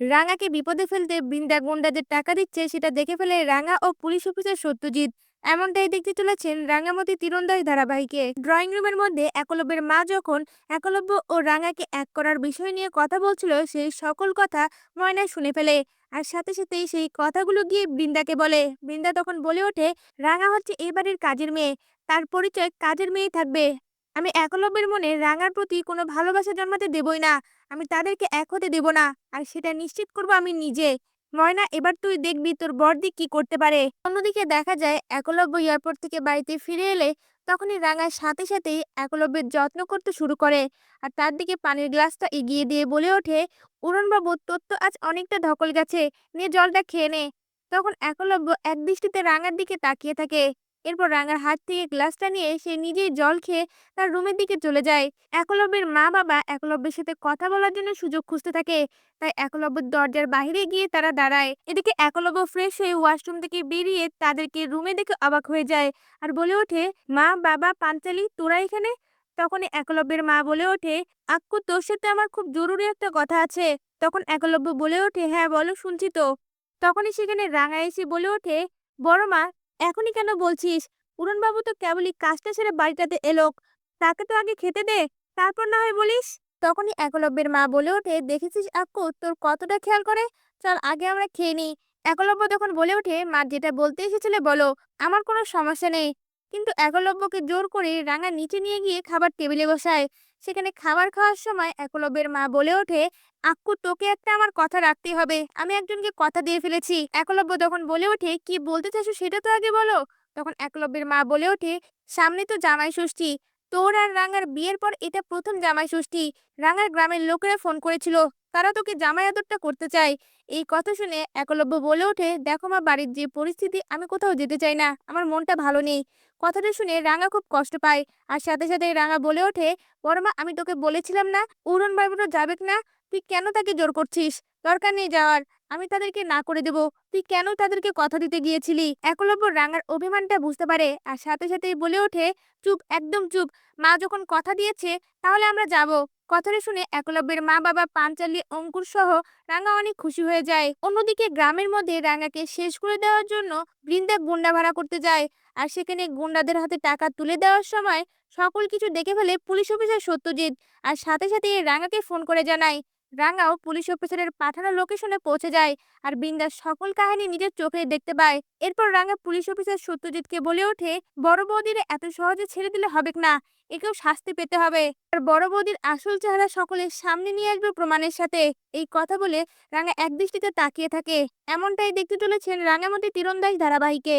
রাঙাকে বিপদে ফেলতে বৃন্দা গুন্ডাদের টাকা দিচ্ছে, সেটা দেখে ফেলে রাঙা ও পুলিশ অফিসার সত্যজিৎ। এমনটাই দেখতে চলেছেন রাঙামতি তীরন্দাজ ধারাবাহিকে। ড্রয়িং রুমের মধ্যে একলব্যের মা যখন একলব্য ও রাঙাকে এক করার বিষয় নিয়ে কথা বলছিল সেই সকল কথা ময়না শুনে ফেলে। আর সাথে সাথেই সেই কথাগুলো গিয়ে বৃন্দাকে বলে। বৃন্দা তখন বলে ওঠে, রাঙা হচ্ছে এই বাড়ির কাজের মেয়ে। তার পরিচয় কাজের মেয়েই থাকবে। আমি একলব্যের মনে রাঙার প্রতি কোনো ভালোবাসা জন্মাতে দেবই না। আমি তাদেরকে এক হতে দেব না, আর সেটা নিশ্চিত করব আমি নিজে। ময়না, এবার তুই দেখবি তোর বড়দি কি করতে পারে। অন্যদিকে দেখা যায়, একলব্য এয়ারপোর্ট থেকে বাড়িতে ফিরে এলে তখনই রাঙার সাথে সাথেই একলব্যের যত্ন করতে শুরু করে। আর তার দিকে পানির গ্লাসটা এগিয়ে দিয়ে বলে ওঠে, উড়নবাবু, তোর তো আজ অনেকটা ধকল গেছে নিয়ে জলটা খেয়ে নে। তখন একলব্য একদৃষ্টিতে রাঙার দিকে তাকিয়ে থাকে। এরপর রাঙার হাত থেকে গ্লাসটা নিয়ে সে নিজেই জল খেয়ে তার রুমের দিকে চলে যায়। একলব্যের মা বাবা একলব্যের সাথে কথা বলার জন্য সুযোগ খুঁজতে থাকে। তাই একলব্যের দরজার বাইরে গিয়ে তারা দাঁড়ায়। এদিকে একলব্য ফ্রেশ হয়ে ওয়াশরুম থেকে বেরিয়ে তাদেরকে রুমে দেখে অবাক হয়ে যায় আর বলে ওঠে মা বাবা পাঞ্চালি, তোরা এখানে? তখনই একলব্যের মা বলে ওঠে, আক্কু, তোর সাথে আমার খুব জরুরি একটা কথা আছে। তখন একলব্য বলে ওঠে হ্যাঁ বলো, শুনছি তো। তখনই সেখানে রাঙা এসে বলে ওঠে, বড় মা এখনই কেন বলছিস? উড়নবাবু তো কেবলই কাজটা সেরে বাড়িটাতে এলো। তাকে তো আগে খেতে দে, তারপর না হয় বলিস। তখনই একলব্যের মা বলে ওঠে, দেখেছিস আক্কু, তোর কতটা খেয়াল করে? চল আগে আমরা খেয়ে নিই। একলব্য তখন বলে ওঠে, মা যেটা বলতে এসেছিলে বলো, আমার কোনো সমস্যা নেই। কিন্তু একলব্যকে জোর করে রাঙা নিচে নিয়ে গিয়ে খাবার টেবিলে বসায়। সেখানে খাবার খাওয়ার সময় একলব্যের মা বলে ওঠে, আক্কু, তোকে একটা আমার কথা রাখতে হবে। আমি একজনকে কথা দিয়ে ফেলেছি। একলব্য তখন বলে ওঠে, কি বলতে চাইছো সেটা তো আগে বলো। তখন একলব্যের মা বলে ওঠে, সামনে তো জামাই ষষ্ঠী। তোর আর রাঙার বিয়ের পর এটা প্রথম জামাই ষষ্ঠী। রাঙার গ্রামের লোকেরা ফোন করেছিল। তারা তোকে জামাই আদরটা করতে চায়। এই কথা শুনে একলব্য বলে ওঠে, দেখো মা, বাড়ির যে পরিস্থিতি, আমি কোথাও যেতে চাই না, আমার মনটা ভালো নেই। কথাটা শুনে রাঙা খুব কষ্ট পায়। আর সাথে সাথে রাঙা বলে ওঠে বড়মা আমি তোকে বলেছিলাম না, উড়ন বাবুরা যাবে না, তুই কেন তাকে জোর করছিস? দরকার নেই যাওয়ার, আমি তাদেরকে না করে দেব, তুই কেন তাদেরকে কথা দিতে গিয়েছিলি? একলব্য রাঙার অভিমানটা বুঝতে পারে, আর সাথে সাথেই বলে ওঠে, চুপ, একদম চুপ, মা যখন কথা দিয়েছে, তাহলে আমরা যাব। কথাটা শুনে একলব্যের মা বাবা পাঞ্চালি, অঙ্কুর সহ রাঙা অনেক খুশি হয়ে যায়। অন্যদিকে গ্রামের মধ্যে রাঙাকে শেষ করে দেওয়ার জন্য বৃন্দা গুন্ডা ভাড়া করতে যায়। আর সেখানে গুন্ডাদের হাতে টাকা তুলে দেওয়ার সময় সকল কিছু দেখে ফেলে পুলিশ অফিসার সত্যজিৎ। আর সাথে সাথে রাঙাকে ফোন করে জানায়। রাঙাও পুলিশ অফিসারের পাঠানো লোকেশনে পৌঁছে যায় আর বিন্দাস সকল কাহিনী নিজের চোখে দেখতে পায়। এরপর রাঙা পুলিশ অফিসার সত্যজিৎকে বলে ওঠে, বড় বৌদিরে এত সহজে ছেড়ে দিলে হবে না, একেও শাস্তি পেতে হবে। আর বড় বৌদির আসল চেহারা সকলের সামনে নিয়ে আসবে প্রমাণের সাথে। এই কথা বলে রাঙা একদৃষ্টিতে তাকিয়ে থাকে। এমনটাই দেখতে চলেছেন রাঙামতি তীরন্দাজ ধারাবাহিকে।